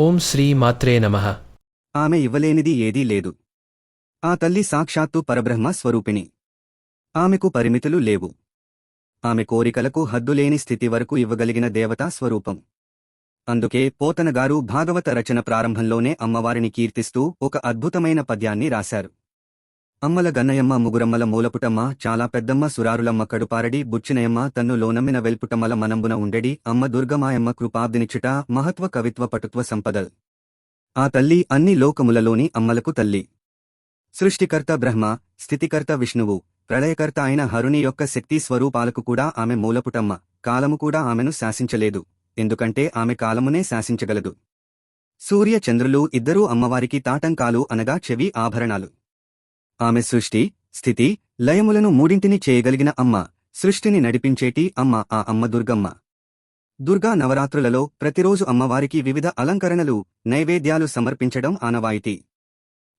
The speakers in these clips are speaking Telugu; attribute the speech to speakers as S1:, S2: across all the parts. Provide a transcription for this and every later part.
S1: ఓం శ్రీ మాత్రే నమః.
S2: ఆమె ఇవ్వలేనిది ఏదీ లేదు. ఆ తల్లి సాక్షాత్తు పరబ్రహ్మ స్వరూపిణి. ఆమెకు పరిమితులు లేవు. ఆమె కోరికలకు హద్దులేని స్థితి వరకు ఇవ్వగలిగిన దేవతా స్వరూపం. అందుకే పోతనగారు భాగవత రచన ప్రారంభంలోనే అమ్మవారిని కీర్తిస్తూ ఒక అద్భుతమైన పద్యాన్ని రాశారు. అమ్మల గన్నయమ్మ ముగురమ్మల మూలపుటమ్మ చాలా పెద్దమ్మ సురారులమ్మ కడుపారడి బుచ్చినయమ్మ తన్ను లోనమ్మిన వెల్పుటమ్మల మనంబున ఉండెడి అమ్మ దుర్గమాయమ్మ కృపాబ్దినిచ్చుట మహత్వ కవిత్వ పటుత్వ సంపదల్. ఆ తల్లి అన్ని లోకములలోని అమ్మలకు తల్లి. సృష్టికర్త బ్రహ్మ స్థితికర్త విష్ణువు ప్రళయకర్త అయిన హరుని యొక్క శక్తి స్వరూపాలకు కూడా ఆమె మూలపుటమ్మ కాలము కూడా ఆమెను శాసించలేదు ఎందుకంటే ఆమె కాలమునే శాసించగలదు. సూర్య చంద్రులు ఇద్దరూ అమ్మవారికి తాటంకాలు అనగా చెవి ఆభరణాలు. ఆమె సృష్టి స్థితి లయములను మూడింటిని చేయగలిగిన అమ్మ సృష్టిని నడిపించేటి అమ్మ ఆ అమ్మ దుర్గమ్మ. దుర్గా నవరాత్రులలో ప్రతిరోజు అమ్మవారికి వివిధ అలంకరణలు నైవేద్యాలు సమర్పించడం ఆనవాయితీ.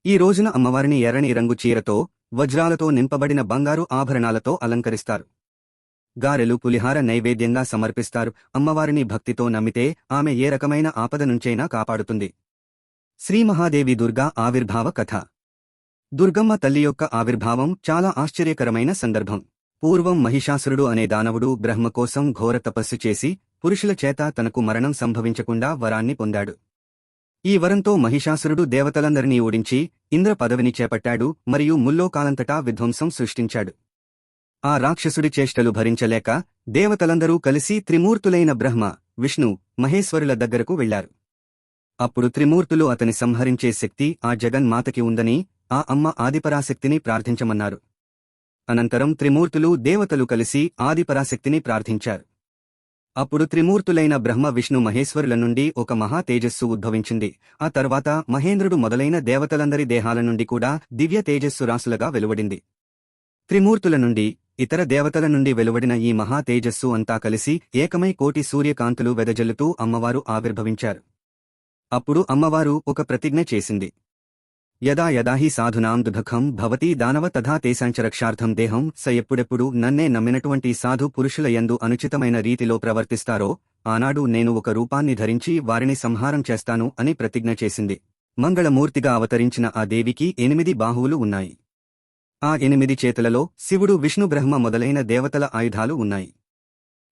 S2: ఈ రోజున అమ్మవారిని ఎర్రని రంగు చీరతో వజ్రాలతో నింపబడిన బంగారు ఆభరణాలతో అలంకరిస్తారు. గారెలు పులిహార నైవేద్యంగా సమర్పిస్తారు. అమ్మవారిని భక్తితో నమ్మితే ఆమె ఏ రకమైన ఆపద నుంచైనా కాపాడుతుంది. శ్రీమహాదేవి దుర్గా ఆవిర్భావ కథ. దుర్గమ్మ తల్లి యొక్క ఆవిర్భావం చాలా ఆశ్చర్యకరమైన సందర్భం. పూర్వం మహిషాసురుడు అనే దానవుడు బ్రహ్మ కోసం ఘోర తపస్సు చేసి పురుషుల చేత తనకు మరణం సంభవించకుండా వరాన్ని పొందాడు. ఈ వరంతో మహిషాసురుడు దేవతలందరినీ ఓడించి ఇంద్ర పదవిని చేపట్టాడు మరియు ముల్లోకాలంతటా విధ్వంసం సృష్టించాడు. ఆ రాక్షసుడి చేష్టలు భరించలేక దేవతలందరూ కలిసి త్రిమూర్తులైన బ్రహ్మ విష్ణు మహేశ్వరుల దగ్గరకు వెళ్ళారు. అప్పుడు త్రిమూర్తులు అతని సంహరించే శక్తి ఆ జగన్మాతకి ఉందని ఆ అమ్మ ఆదిపరాశక్తిని ప్రార్థించమన్నారు. అనంతరం త్రిమూర్తులు దేవతలు కలిసి ఆదిపరాశక్తిని ప్రార్థించారు. అప్పుడు త్రిమూర్తులైన బ్రహ్మ విష్ణు మహేశ్వరుల నుండి ఒక మహా తేజస్సు ఉద్భవించింది. ఆ తర్వాత మహేంద్రుడు మొదలైన దేవతలందరి దేహాల నుండి కూడా దివ్య తేజస్సు రాసులుగా వెలువడింది. త్రిమూర్తుల నుండి ఇతర దేవతల నుండి వెలువడిన ఈ మహా తేజస్సు అంతా కలిసి ఏకమై కోటి సూర్యకాంతులు వెదజల్లుతూ అమ్మవారు ఆవిర్భవించారు. అప్పుడు అమ్మవారు ఒక ప్రతిజ్ఞ చేసింది. యదా యదా హి సాధునాం దుఃఖం భవతి దానవ తథా తేశాంచ రక్షార్థం దేహం స ఎప్పుడెప్పుడు నన్నే నమ్మినటువంటి సాధు పురుషుల యందు అనుచితమైన రీతిలో ప్రవర్తిస్తారో ఆనాడు నేను ఒక రూపాన్ని ధరించి వారిని సంహారం చేస్తాను అని ప్రతిజ్ఞ చేసింది. మంగళమూర్తిగా అవతరించిన ఆ దేవికి ఎనిమిది బాహువులు ఉన్నాయి. ఆ ఎనిమిది చేతులలో శివుడు విష్ణు బ్రహ్మ మొదలైన దేవతల ఆయుధాలు ఉన్నాయి.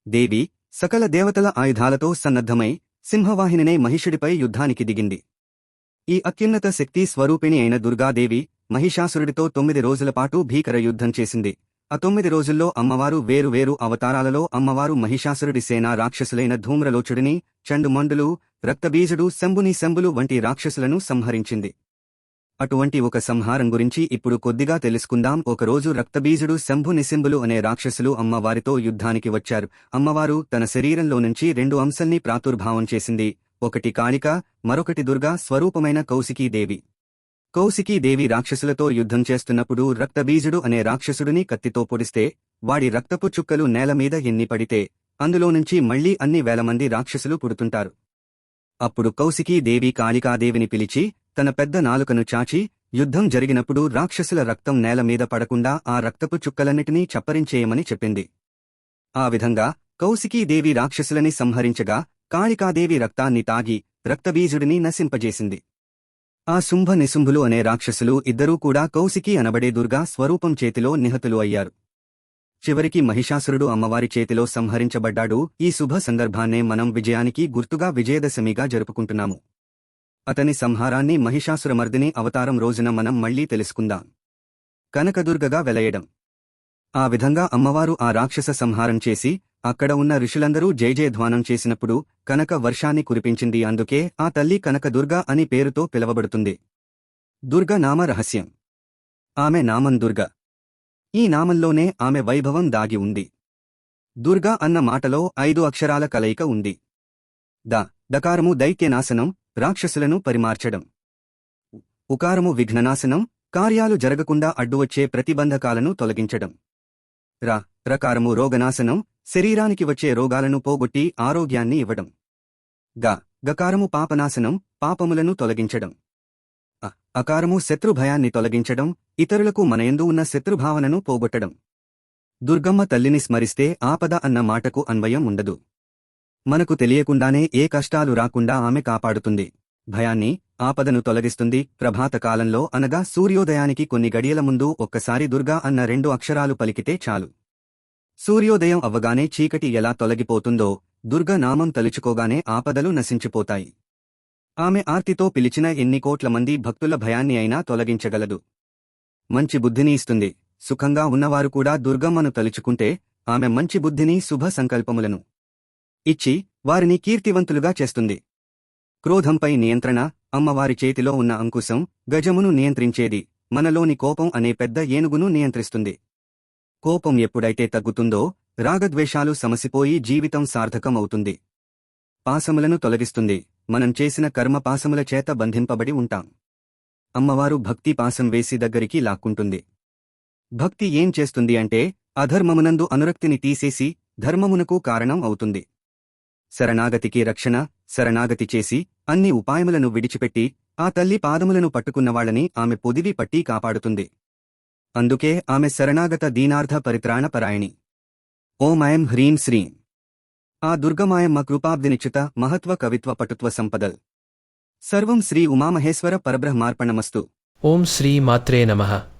S2: దేవి సకల దేవతల ఆయుధాలతో సన్నద్ధమై సింహవాహినినే మహిషుడిపై యుద్ధానికి దిగింది. ఈ అత్యున్నత శక్తి స్వరూపిణి అయిన దుర్గాదేవి మహిషాసురుడితో తొమ్మిది రోజుల పాటు భీకర యుద్ధం చేసింది. ఆ తొమ్మిది రోజుల్లో అమ్మవారు వేరు వేరు అవతారాలలో అమ్మవారు మహిషాసురుడి సేనా రాక్షసులైన ధూమ్రలోచుడిని చండుమండులు రక్తబీజుడు శంభుని శంభులు వంటి రాక్షసులను సంహరించింది. అటువంటి ఒక సంహారం గురించి ఇప్పుడు కొద్దిగా తెలుసుకుందాం. ఒకరోజు రక్తబీజుడు శంభు నిశంభులు అనే రాక్షసులు అమ్మవారితో యుద్ధానికి వచ్చారు. అమ్మవారు తన శరీరంలో నుంచి రెండు అంశల్ని ప్రాతుర్భావం చేసింది. ఒకటి కాళిక మరొకటి దుర్గా స్వరూపమైన కౌశికీదేవి. కౌశికీదేవి రాక్షసులతో యుద్ధం చేస్తున్నప్పుడు రక్తబీజుడు అనే రాక్షసుడిని కత్తితో పొడిస్తే వాడి రక్తపు చుక్కలు నేలమీద ఎన్ని పడితే అందులో నుంచి మళ్ళీ అన్ని వేల మంది రాక్షసులు పుడుతుంటారు. అప్పుడు కౌశికీదేవి కాళికాదేవిని పిలిచి తన పెద్ద నాలుకను చాచి యుద్ధం జరిగినప్పుడు రాక్షసుల రక్తం నేల మీద పడకుండా ఆ రక్తపు చుక్కలన్నిటినీ చప్పరించేయమని చెప్పింది. ఆ విధంగా కౌశికీదేవి రాక్షసులని సంహరించగా కాళికాదేవి రక్తాన్ని తాగి రక్తబీజుడిని నశింపజేసింది. ఆ శుంభ నిశుంభులు అనే రాక్షసులు ఇద్దరూ కూడా కౌశికి అనబడే దుర్గా స్వరూపం చేతిలో నిహతులు అయ్యారు. చివరికి మహిషాసురుడు అమ్మవారి చేతిలో సంహరించబడ్డాడు. ఈ శుభ సందర్భాన్నే మనం విజయానికి గుర్తుగా విజయదశమిగా జరుపుకుంటున్నాము. అతని సంహారాన్ని మహిషాసురమర్దిని అవతారం రోజున మనం మళ్ళీ తెలుసుకుందాం. కనకదుర్గగా వెలయడం. ఆ విధంగా అమ్మవారు ఆ రాక్షస సంహారం చేసి అక్కడ ఉన్న ఋషులందరూ జయజయధ్వానం చేసినప్పుడు కనక వర్షాన్ని కురిపించింది. అందుకే ఆ తల్లి కనకదుర్గ అని పేరుతో పిలవబడుతుంది. దుర్గ నామ రహస్యం. ఆమె నామం దుర్గ. ఈ నామంలోనే ఆమె వైభవం దాగి ఉంది. దుర్గా అన్న మాటలో ఐదు అక్షరాల కలయిక ఉంది. ద. దకారము దైత్యనాశనం రాక్షసులను పరిమార్చడం. ఉకారము విఘ్ననాశనం కార్యాలు జరగకుండా అడ్డువచ్చే ప్రతిబంధకాలను తొలగించడం. రా. ప్రకారము రోగనాశనం శరీరానికి వచ్చే రోగాలను పోగొట్టి ఆరోగ్యాన్ని ఇవ్వడం. గ. గకారము పాపనాశనం పాపములను తొలగించడం. అకారము శత్రుభయాన్ని తొలగించడం ఇతరులకు మనయందు ఉన్న శత్రుభావనను పోగొట్టడం. దుర్గమ్మ తల్లిని స్మరిస్తే ఆపద అన్న మాటకు అన్వయం ఉండదు. మనకు తెలియకుండానే ఏ కష్టాలు రాకుండా ఆమె కాపాడుతుంది. భయాన్ని ఆపదను తొలగిస్తుంది ప్రభాత కాలంలో అనగా సూర్యోదయానికి కొన్ని గడియల ముందు ఒక్కసారి దుర్గా అన్న రెండు అక్షరాలు పలికితే చాలు. సూర్యోదయం అవ్వగానే చీకటి ఎలా తొలగిపోతుందో దుర్గ నామం తలుచుకోగానే ఆపదలు నశించిపోతాయి. ఆమె ఆర్తితో పిలిచిన ఎన్ని కోట్ల మంది భక్తుల భయాన్ని అయినా తొలగించగలదు. మంచి బుద్ధిని ఇస్తుంది. సుఖంగా ఉన్నవారు కూడా దుర్గమ్మను తలుచుకుంటే ఆమె మంచి బుద్ధిని శుభ సంకల్పములను ఇచ్చి వారిని కీర్తివంతులుగా చేస్తుంది. క్రోధంపై నియంత్రణ అమ్మవారి చేతిలో ఉన్న అంకుశం గజమును నియంత్రించేది మనలోని కోపం అనే పెద్ద ఏనుగును నియంత్రిస్తుంది. కోపం ఎప్పుడైతే తగ్గుతుందో రాగద్వేషాలు సమసిపోయి జీవితం సార్థకం అవుతుంది పాసములను తొలగిస్తుంది. మనం చేసిన కర్మ పాసముల చేత బంధింపబడి ఉంటాం. అమ్మవారు భక్తి పాసం వేసి దగ్గరికి లాక్కుంటుంది. భక్తి ఏం చేస్తుంది అంటే అధర్మమునందు అనురక్తిని తీసేసి ధర్మమునకు కారణం అవుతుంది. శరణాగతికి రక్షణ శరణాగతి చేసి అన్ని ఉపాయములను విడిచిపెట్టి ఆ తల్లి పాదములను పట్టుకున్నవాళ్ళని ఆమె పొదివి పట్టి కాపాడుతుంది. అందుకే ఆమె శరణాగత దీనార్థ పరిత్రాణ పరాయణి ఓం హ్రీం శ్రీం. ఆ దుర్గమాయమ్మ కృపాబ్దినిచ్యుత మహత్వ కవిత్వ పటుత్వ సంపదల్. సర్వం శ్రీ ఉమామహేశ్వర పరబ్రహ్మార్పణమస్తు.
S1: ఓం శ్రీ మాత్రే నమః.